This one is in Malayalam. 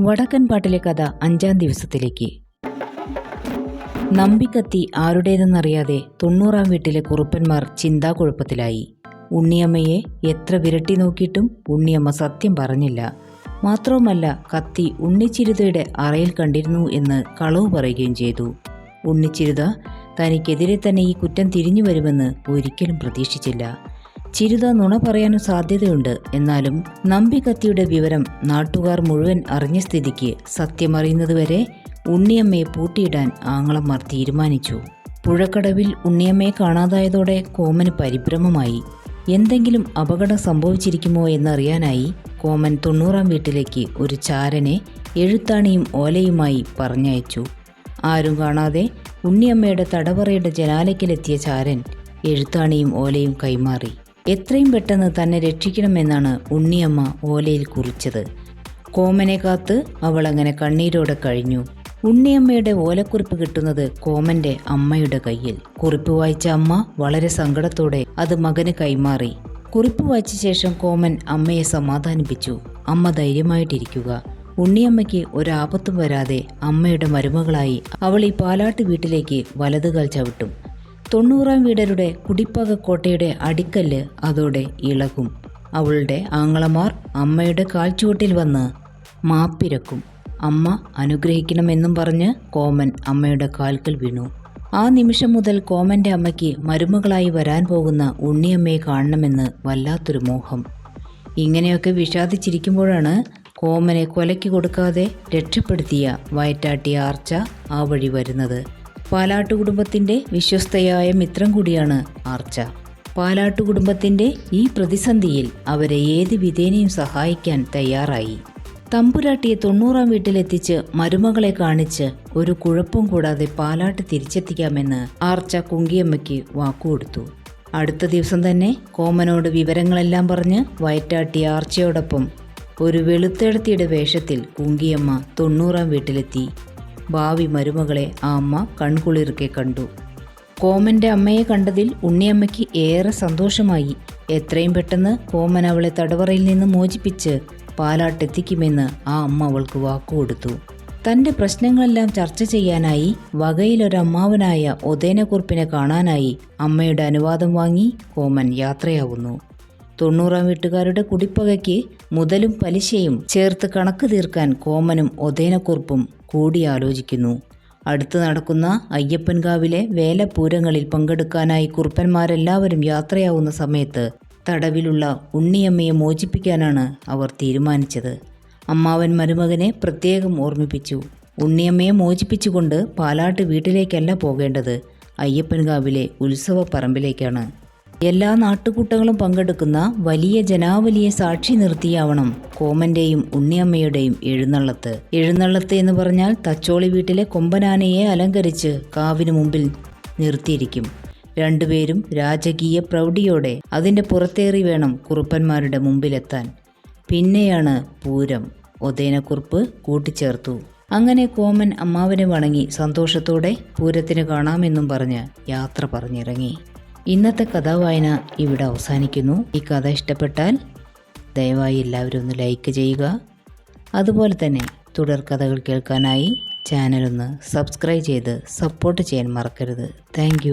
വടക്കൻ പാട്ടിലെ കഥ അഞ്ചാം ദിവസത്തിലേക്ക്. നമ്പിക്കത്തി ആരുടേതെന്നറിയാതെ തൊണ്ണൂറാം വീട്ടിലെ കുറുപ്പന്മാർ ചിന്താക്കുഴപ്പത്തിലായി ഉണ്ണിയമ്മയെ എത്ര വിരട്ടി നോക്കിയിട്ടും ഉണ്ണിയമ്മ സത്യം പറഞ്ഞില്ല. മാത്രവുമല്ല കത്തി ഉണ്ണിച്ചിരുതയുടെ അറയിൽ കണ്ടിരുന്നു എന്ന് കളവ് പറയുകയും ചെയ്തു. ഉണ്ണിച്ചിരുത തനിക്കെതിരെ തന്നെ ഈ കുറ്റം തിരിഞ്ഞു വരുമെന്ന് ഒരിക്കലും പ്രതീക്ഷിച്ചില്ല. ചിരുത നുണ പറയാനും സാധ്യതയുണ്ട്. എന്നാലും നമ്പിക്കത്തിയുടെ വിവരം നാട്ടുകാർ മുഴുവൻ അറിഞ്ഞ സ്ഥിതിക്ക് സത്യമറിയുന്നതുവരെ ഉണ്ണിയമ്മയെ പൂട്ടിയിടാൻ ആങ്ങളമാർ തീരുമാനിച്ചു. പുഴക്കടവിൽ ഉണ്ണിയമ്മയെ കാണാതായതോടെ കോമന് പരിഭ്രമമായി. എന്തെങ്കിലും അപകടം സംഭവിച്ചിരിക്കുമോ എന്നറിയാനായി കോമൻ തൊണ്ണൂറാം വീട്ടിലേക്ക് ഒരു ചാരനെ എഴുത്താണിയും ഓലയുമായി പറഞ്ഞയച്ചു. ആരും കാണാതെ ഉണ്ണിയമ്മയുടെ തടവറയുടെ ജനാലയ്ക്കലെത്തിയ ചാരൻ എഴുത്താണിയും ഓലയും കൈമാറി. എത്രയും പെട്ടെന്ന് തന്നെ രക്ഷിക്കണമെന്നാണ് ഉണ്ണിയമ്മ ഓലയിൽ കുറിച്ചത്. കോമനെ കാത്ത് അവൾ അങ്ങനെ കണ്ണീരോടെ കഴിഞ്ഞു. ഉണ്ണിയമ്മയുടെ ഓലക്കുറിപ്പ് കിട്ടുന്നത് കോമന്റെ അമ്മയുടെ കയ്യിൽ. കുറിപ്പ് വായിച്ച അമ്മ വളരെ സങ്കടത്തോടെ അത് മകന് കൈമാറി. കുറിപ്പ് വായിച്ച ശേഷം കോമൻ അമ്മയെ സമാധാനിപ്പിച്ചു. അമ്മ ധൈര്യമായിട്ടിരിക്കുക. ഉണ്ണിയമ്മയ്ക്ക് ഒരാപത്തും വരാതെ അമ്മയുടെ മരുമകളായി അവൾ ഈ പാലാട്ട് വീട്ടിലേക്ക് വലതുകാൽ ചവിട്ടും. തൊണ്ണൂറാം വീടരുടെ കുടിപ്പക കോട്ടയുടെ അടിക്കല്ല് അതോടെ ഇളകും. അവളുടെ ആങ്ങളമാർ അമ്മയുടെ കാൽച്ചുവട്ടിൽ വന്ന് മാപ്പിരക്കും. അമ്മ അനുഗ്രഹിക്കണമെന്നും പറഞ്ഞ് കോമൻ അമ്മയുടെ കാൽക്കൽ വീണു. ആ നിമിഷം മുതൽ കോമന്റെ അമ്മയ്ക്ക് മരുമകളായി വരാൻ പോകുന്ന ഉണ്ണിയമ്മയെ കാണണമെന്ന് വല്ലാത്തൊരു മോഹം. ഇങ്ങനെയൊക്കെ വിഷാദിച്ചിരിക്കുമ്പോഴാണ് കോമനെ കൊലയ്ക്ക് കൊടുക്കാതെ രക്ഷപ്പെടുത്തിയ വയറ്റാട്ടിയ ആർച്ച ആ വഴി വരുന്നത്. പാലാട്ടു കുടുംബത്തിന്റെ വിശ്വസ്തയായ മിത്രം കൂടിയാണ് ആർച്ച. പാലാട്ടു കുടുംബത്തിന്റെ ഈ പ്രതിസന്ധിയിൽ അവരെ ഏത് വിധേനയും സഹായിക്കാൻ തയ്യാറായി. തമ്പുരാട്ടിയെ തൊണ്ണൂറാം വീട്ടിലെത്തിച്ച് മരുമകളെ കാണിച്ച് ഒരു കുഴപ്പം കൂടാതെ പാലാട്ട് തിരിച്ചെത്തിക്കാമെന്ന് ആർച്ച കുങ്കിയമ്മയ്ക്ക് വാക്കുകൊടുത്തു. അടുത്ത ദിവസം തന്നെ കോമനോട് വിവരങ്ങളെല്ലാം പറഞ്ഞ് വയറ്റാട്ടി ആർച്ചയോടൊപ്പം ഒരു വെളുത്തെടുത്തിയുടെ വേഷത്തിൽ കുങ്കിയമ്മ തൊണ്ണൂറാം വീട്ടിലെത്തി. ഭാവി മരുമകളെ ആ അമ്മ കൺകുളിർക്കെ കണ്ടു. കോമന്റെ അമ്മയെ കണ്ടതിൽ ഉണ്ണിയമ്മയ്ക്ക് ഏറെ സന്തോഷമായി. എത്രയും പെട്ടെന്ന് കോമൻ അവളെ തടവറയിൽ നിന്ന് മോചിപ്പിച്ച് പാലാട്ടെത്തിക്കുമെന്ന് ആ അമ്മ അവൾക്ക് വാക്കുകൊടുത്തു. തന്റെ പ്രശ്നങ്ങളെല്ലാം ചർച്ച ചെയ്യാനായി വകയിലൊരമ്മാവനായ ഒതേനക്കുറിപ്പിനെ കാണാനായി അമ്മയുടെ അനുവാദം വാങ്ങി കോമൻ യാത്രയാവുന്നു. തൊണ്ണൂറാം വീട്ടുകാരുടെ കുടിപ്പകയ്ക്ക് മുതലും പലിശയും ചേർത്ത് കണക്ക് തീർക്കാൻ കോമനും ഒതേനക്കുറിപ്പും കൂടിയാലോചിക്കുന്നു. അടുത്ത് നടക്കുന്ന അയ്യപ്പൻകാവിലെ വേലപൂരങ്ങളിൽ പങ്കെടുക്കാനായി കുറുപ്പന്മാരെല്ലാവരും യാത്രയാവുന്ന സമയത്ത് തടവിലുള്ള ഉണ്ണിയമ്മയെ മോചിപ്പിക്കാനാണ് അവർ തീരുമാനിച്ചത്. അമ്മാവൻ മരുമകനെ പ്രത്യേകം ഓർമ്മിപ്പിച്ചു. ഉണ്ണിയമ്മയെ മോചിപ്പിച്ചുകൊണ്ട് പാലാട്ട് വീട്ടിലേക്കല്ല പോകേണ്ടത്. അയ്യപ്പൻകാവിലെ ഉത്സവ പറമ്പിലേക്കാണ് എല്ലാ നാട്ടുകൂട്ടങ്ങളും പങ്കെടുക്കുന്ന വലിയ ജനാവലിയെ സാക്ഷി നിർത്തിയാവണം കോമന്റെയും ഉണ്ണിയമ്മയുടെയും എഴുന്നള്ളത്ത്. എഴുന്നള്ളത്ത് എന്ന് പറഞ്ഞാൽ തച്ചോളി വീട്ടിലെ കൊമ്പനാനയെ അലങ്കരിച്ച് കാവിന് മുമ്പിൽ നിർത്തിയിരിക്കും. രണ്ടുപേരും രാജകീയ പ്രൗഢിയോടെ അതിന്റെ പുറത്തേറി വേണം കുറുപ്പന്മാരുടെ മുമ്പിലെത്താൻ. പിന്നെയാണ് പൂരം. ഒതേനക്കുറിപ്പ് കൂട്ടിച്ചേർത്തു. അങ്ങനെ കോമൻ അമ്മാവനെ വണങ്ങി സന്തോഷത്തോടെ പൂരത്തിന് കാണാമെന്നും പറഞ്ഞ് യാത്ര പറഞ്ഞിറങ്ങി. ഇന്നത്തെ കഥാവായന ഇവിടെ അവസാനിക്കുന്നു. ഈ കഥ ഇഷ്ടപ്പെട്ടാൽ ദയവായി എല്ലാവരും ഒന്ന് ലൈക്ക് ചെയ്യുക. അതുപോലെ തന്നെ തുടർ കഥകൾ കേൾക്കാനായി ചാനലൊന്ന് സബ്സ്ക്രൈബ് ചെയ്ത് സപ്പോർട്ട് ചെയ്യാൻ മറക്കരുത്. താങ്ക്